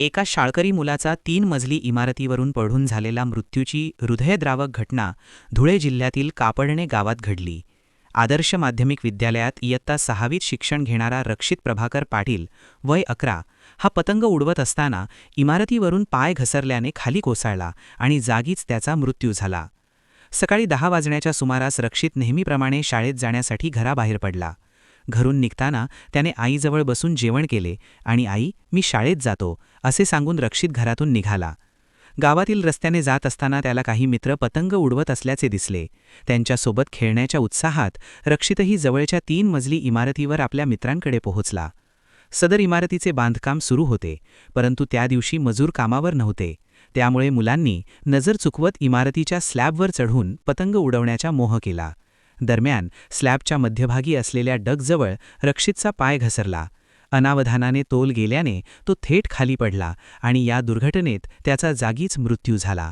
एका शाळकरी मुलाचा तीन मजली इमारतीवरून पडून झालेला मृत्यूची हृदयद्रावक घटना धुळे जिल्ह्यातील कापडणे गावात घडली. आदर्श माध्यमिक विद्यालयात इयत्ता सहावीत शिक्षण घेणारा रक्षित प्रभाकर पाटील वय अकरा हा पतंग उडवत असताना इमारतीवरून पाय घसरल्याने खाली कोसळला आणि जागीच त्याचा मृत्यू झाला. सकाळी दहा वाजण्याच्या सुमारास रक्षित नेहमीप्रमाणे शाळेत जाण्यासाठी घराबाहेर पडला. घरून निघताना त्याने आईजवळ बसून जेवण केले आणि आई मी शाळेत जातो असे सांगून रक्षित घरातून निघाला. गावातील रस्त्याने जात असताना त्याला काही मित्र पतंग उडवत असल्याचे दिसले. त्यांच्यासोबत खेळण्याच्या उत्साहात रक्षितही जवळच्या तीन मजली इमारतीवर आपल्या मित्रांकडे पोहोचला. सदर इमारतीचे बांधकाम सुरू होते परंतु त्या दिवशी मजूर कामावर नव्हते. त्यामुळे मुलांनी नजर चुकवत इमारतीच्या स्लॅबवर चढून पतंग उडवण्याचा मोह केला. दरम्यान स्लॅबच्या मध्यभागी असलेल्या डगजवळ रक्षितचा पाय घसरला. अनावधानाने तोल गेल्याने तो थेट खाली पडला आणि या दुर्घटनेत त्याचा जागीच मृत्यू झाला.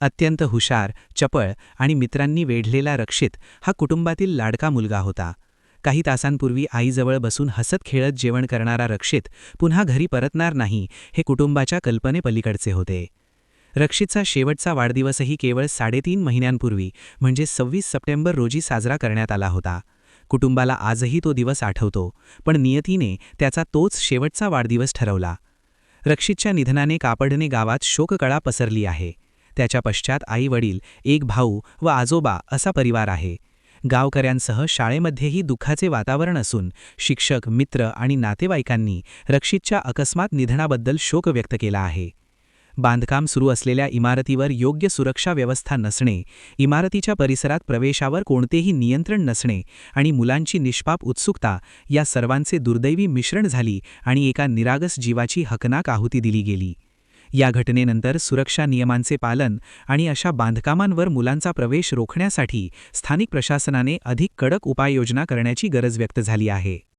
अत्यंत हुशार चपळ आणि मित्रांनी वेढलेला रक्षित हा कुटुंबातील लाडका मुलगा होता. काही तासांपूर्वी आईजवळ बसून हसत खेळत जेवण करणारा रक्षित पुन्हा घरी परतणार नाही हे कुटुंबाच्या कल्पनेपलीकडचे होते. रक्षितचा शेवटचा वाढदिवसही केवळ साडेतीन महिन्यांपूर्वी म्हणजे सव्वीस सप्टेंबर रोजी साजरा करण्यात आला होता. कुटुंबाला आजही तो दिवस आठवतो पण नियतीने त्याचा तोच शेवटचा वाढदिवस ठरवला. रक्षितच्या निधनाने कापडणे गावात शोककळा पसरली आहे. त्याच्या पश्चात आई वडील एक भाऊ व आजोबा असा परिवार आहे. गावकऱ्यांसह शाळेमध्येही दुःखाचे वातावरण असून शिक्षक मित्र आणि नातेवाईकांनी रक्षितच्या अकस्मात निधनाबद्दल शोक व्यक्त केला आहे. बांधकाम सुरू असलेल्या इमारतीवर योग्य सुरक्षा व्यवस्था नसणे इमारतीच्या परिसरात प्रवेशावर कोणतेही नियंत्रण नसणे आणि मुलांची निष्पाप उत्सुकता या सर्वांचे दुर्दैवी मिश्रण झाली आणि एका निरागस जीवाची हकनाक आहुती दिली गेली. या घटनेनंतर सुरक्षा नियमांचे पालन आणि अशा बांधकामांवर मुलांचा प्रवेश रोखण्यासाठी स्थानिक प्रशासनाने अधिक कडक उपाययोजना करण्याची गरज व्यक्त झाली आहे.